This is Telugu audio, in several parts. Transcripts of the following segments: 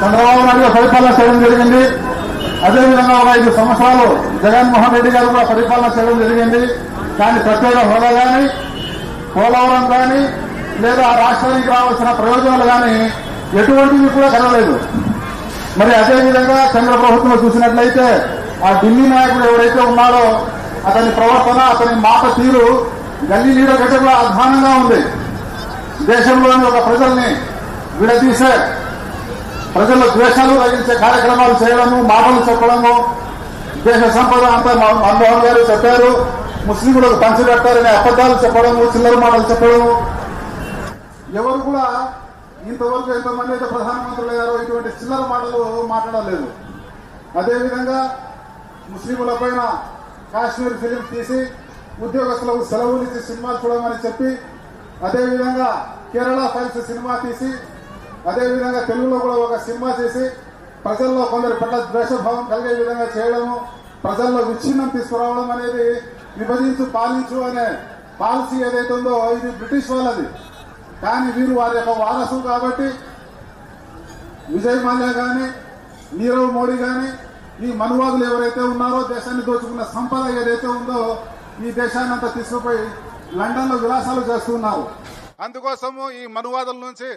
చంద్రబాబు నాయుడు పరిపాలన చేయడం జరిగింది. అదేవిధంగా ఒక ఐదు సంవత్సరాలు జగన్మోహన్ రెడ్డి గారు కూడా పరిపాలన చేయడం జరిగింది. కానీ ప్రత్యేక హోదా కానీ పోలవరం కానీ లేదా ఆ రాష్ట్రానికి రావాల్సిన ప్రయోజనాలు కానీ ఎటువంటివి కూడా కలగలేదు మరి అదేవిధంగా కేంద్ర ప్రభుత్వంలో చూసినట్లయితే ఆ ఢిల్లీ నాయకుడు ఎవరైతే ఉన్నాడో అతని ప్రవర్తన అతని మాట తీరు గల్లీ నీడ గడ్డలో అధ్వానంగా ఉంది. దేశంలోని ఒక ప్రజల్ని విడదీసే ప్రజల్లో ద్వేషాలు రగించే కార్యక్రమాలు చేయడము మాటలు చెప్పడము దేశ సంపద అంతా మన్మోహన్ గారు చెప్పారు. ముస్లింలకు పంచిపెట్టారనే అబద్దాలు చెప్పడము చిల్లర మాటలు చెప్పడము. ఎవరు కూడా ఇంతవరకు ఎంతమంది అయితే ప్రధానమంత్రులు అయ్యారో ఇటువంటి చిల్లర మాటలు మాట్లాడలేదు. అదేవిధంగా ముస్లింల పైన కాశ్మీర్ ఫిలిం తీసి ఉద్యోగస్తులకు సెలవులు ఇచ్చి సినిమాలు చూడమని చెప్పి అదేవిధంగా కేరళ ఫైల్స్ సినిమా తీసి అదేవిధంగా తెలుగులో కూడా ఒక సినిమా చేసి ప్రజల్లో కొందరి పట్ల ద్వేషభావం కలిగే విధంగా చేయడము ప్రజల్లో విచ్ఛిన్నం తీసుకురావడం అనేది విభజించు పాలించు అనే పాలసీ ఏదైతే ఉందో ఇది బ్రిటిష్ వాళ్ళది. కానీ వీరు వారి యొక్క వారసులు కాబట్టి విజయ్ మాల్యా కానీ నీరవ్ మోడీ కానీ ఈ మనువాదులు ఎవరైతే ఉన్నారో దేశాన్ని దోచుకున్న సంపద ఏదైతే ఉందో ఈ దేశాన్ని అంతా తీసుకుపోయి లండన్లో విలాసాలు చేస్తున్నారు. అందుకోసము ఈ మనువాదుల నుంచి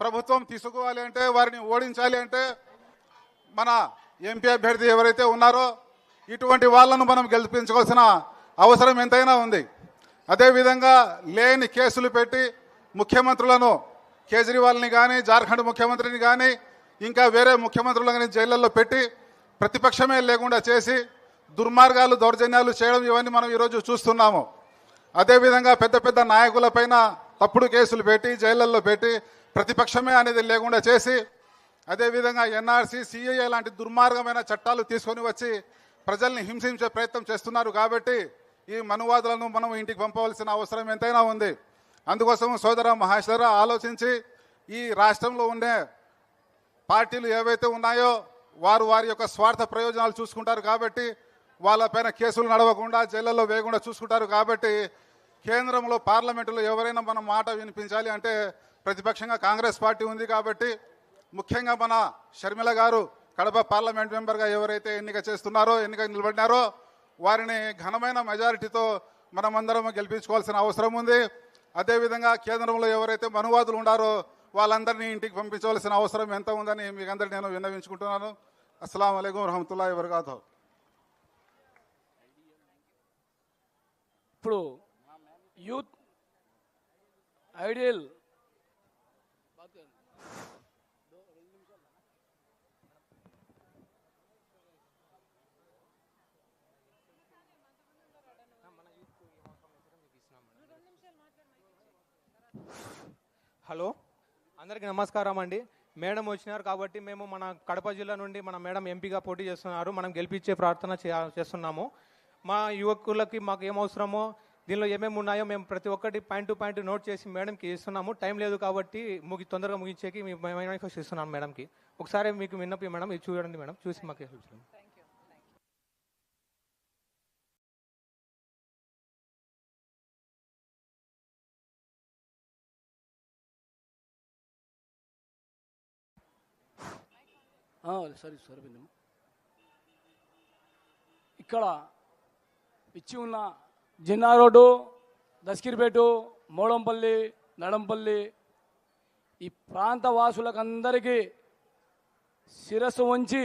ప్రభుత్వం తీసుకోవాలి అంటే వారిని ఓడించాలి అంటే మన ఎంపీ అభ్యర్థి ఎవరైతే ఉన్నారో ఇటువంటి వాళ్ళను మనం గెలిపించుకోవాల్సిన అవసరం ఎంతైనా ఉంది. అదేవిధంగా లేని కేసులు పెట్టి ముఖ్యమంత్రులను కేజ్రీవాల్ని కానీ జార్ఖండ్ ముఖ్యమంత్రిని కానీ ఇంకా వేరే ముఖ్యమంత్రులను కానీ జైళ్ళల్లో పెట్టి ప్రతిపక్షమే లేకుండా చేసి దుర్మార్గాలు దౌర్జన్యాలు చేయడం ఇవన్నీ మనం ఈరోజు చూస్తున్నాము. అదేవిధంగా పెద్ద పెద్ద నాయకులపైన తప్పుడు కేసులు పెట్టి జైళ్ళల్లో పెట్టి ప్రతిపక్షమే అనేది లేకుండా చేసి అదేవిధంగా ఎన్ఆర్సీ సిఐఏ లాంటి దుర్మార్గమైన చట్టాలు తీసుకొని వచ్చి ప్రజల్ని హింసించే ప్రయత్నం చేస్తున్నారు కాబట్టి ఈ మనువాదులను మనం ఇంటికి పంపవలసిన అవసరం ఎంతైనా ఉంది. అందుకోసం సోదర మహేశ్వర ఆలోచించి ఈ రాష్ట్రంలో ఉండే పార్టీలు ఏవైతే ఉన్నాయో వారు వారి యొక్క స్వార్థ ప్రయోజనాలు చూసుకుంటారు కాబట్టి వాళ్ళపైన కేసులు నడవకుండా జైళ్ళలో వేయకుండా చూసుకుంటారు కాబట్టి కేంద్రంలో పార్లమెంటులో ఎవరైనా మనం మాట వినిపించాలి అంటే ప్రతిపక్షంగా కాంగ్రెస్ పార్టీ ఉంది కాబట్టి ముఖ్యంగా మన షర్మిల గారు కడప పార్లమెంట్ మెంబర్గా ఎవరైతే ఎన్నిక చేస్తున్నారో ఎన్నిక నిలబడినారో వారిని ఘనమైన మెజారిటీతో మనమందరం గెలిపించుకోవాల్సిన అవసరం ఉంది. అదేవిధంగా కేంద్రంలో ఎవరైతే మనువాదులు ఉన్నారో వాళ్ళందరినీ ఇంటికి పంపించవలసిన అవసరం ఎంత ఉందని మీకు అందరికీ నేను విన్నవించుకుంటున్నాను. అస్సలం అయికం వరహమతుల్లా వరకాతో ఇప్పుడు యూత్ ఐడియల్. హలో అందరికీ నమస్కారం అండి. మేడం వచ్చినారు కాబట్టి మేము మన కడప జిల్లా నుండి మన మేడం ఎంపీగా పోటీ చేస్తున్నారు. మనం గెలిపించే ప్రార్థన చేస్తున్నాము. మా యువకులకి మాకు ఏం అవసరమో దీనిలో ఏమేమి ఉన్నాయో మేము ప్రతి ఒక్కటి పాయింట్ టు పాయింట్ నోట్ చేసి మేడంకి ఇస్తున్నాము. టైం లేదు కాబట్టి ముగి తొందరగా ముగించేకి మీ మేనిఫెస్టో ఇస్తున్నాను మేడంకి. ఒకసారి మీకు విన్నపి మేడం ఇది చూడండి మేడం చూసి మాకు help చేయండి. సరే సరే ఇక్కడ ఇచ్చి ఉన్న జిన్నా రోడ్డు దస్కిర్పేటు మోడంపల్లి నడంపల్లి ఈ ప్రాంత వాసులకందరికీ శిరస్సు వంచి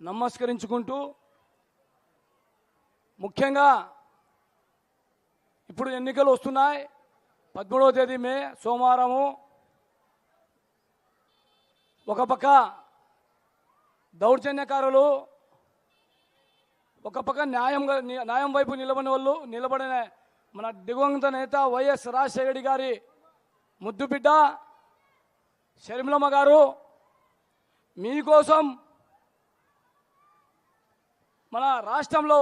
నమస్కరించుకుంటూ ముఖ్యంగా ఇప్పుడు ఎన్నికలు వస్తున్నాయి. పదమూడవ తేదీ మే సోమవారము. ఒక పక్క దౌర్జన్యకారులు ఒక పక్క న్యాయంగా న్యాయం వైపు నిలబడిన వాళ్ళు నిలబడిన మన దివంగత నేత వైఎస్ రాజశేఖర గారి ముద్దు బిడ్డ షర్మిలమ్మ గారు మీకోసం మన రాష్ట్రంలో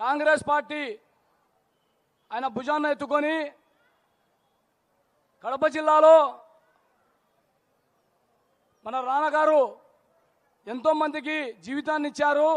కాంగ్రెస్ పార్టీ ఆయన భుజాన్ని ఎత్తుకొని కడప జిల్లాలో మన రానగారు ఎంతోమందికి జీవితాన్ని ఇచ్చారు.